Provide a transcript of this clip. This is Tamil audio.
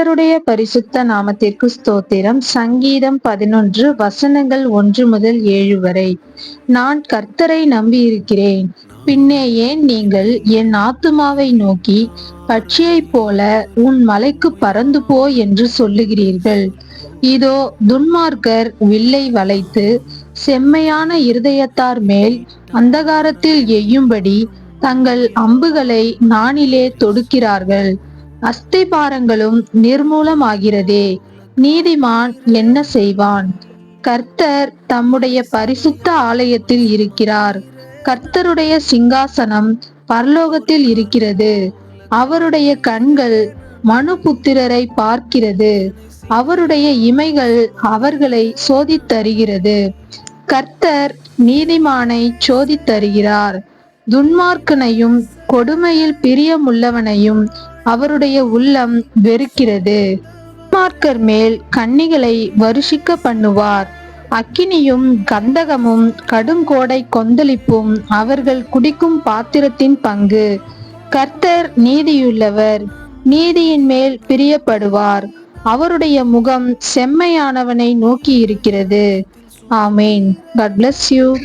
கர்த்தருடைய பரிசுத்த நாமத்திற்கு ஸ்தோத்திரம். சங்கீதம் பதினொன்று வசனங்கள் ஒன்று முதல் ஏழு வரை. நான் கர்த்தரை நம்பியிருக்கிறேன். பின்னே ஏன் நீங்கள் என் ஆத்துமாவை நோக்கி பட்சியைப் போல உன் மலைக்கு பறந்து போ என்று சொல்லுகிறீர்கள். இதோ துன்மார்க்கர் வில்லை வளைத்து செம்மையான இருதயத்தார் மேல் அந்தகாரத்தில் எய்யும்படி தங்கள் அம்புகளை நானிலே தொடுக்கிறார்கள். அஸ்திபாரங்களும் நிர்மூலமாகிறதே. நீதிமான் என்ன செய்வான்? கர்த்தர் தம்முடைய பரிசுத்த ஆலயத்தில் இருக்கிறார். கர்த்தருடைய சிங்காசனம் பரலோகத்தில் இருக்கிறது. அவருடைய கண்கள் மனு புத்திரரை பார்க்கிறது. அவருடைய இமைகள் அவர்களை சோதித்தருகிறது கர்த்தர் நீதிமானை சோதித்தருகிறார் துன்மார்க்கனையும் கொடுமையில் பிரியமுள்ளவனையும் அவருடைய உள்ளம் வெறுக்கிறது. துன்மார்க்கர் மேல் கன்னிகளை வருஷிக்க பண்ணுவார். அக்கினியும் கந்தகமும் கடும் கோடை கொந்தளிப்பும் அவர்கள் குடிக்கும் பாத்திரத்தின் பங்கு. கர்த்தர் நீதியுள்ளவர் நீதியின் மேல் பிரியப்படுவார். அவருடைய முகம் செம்மையானவனை நோக்கி இருக்கிறது. ஆமேன். God bless you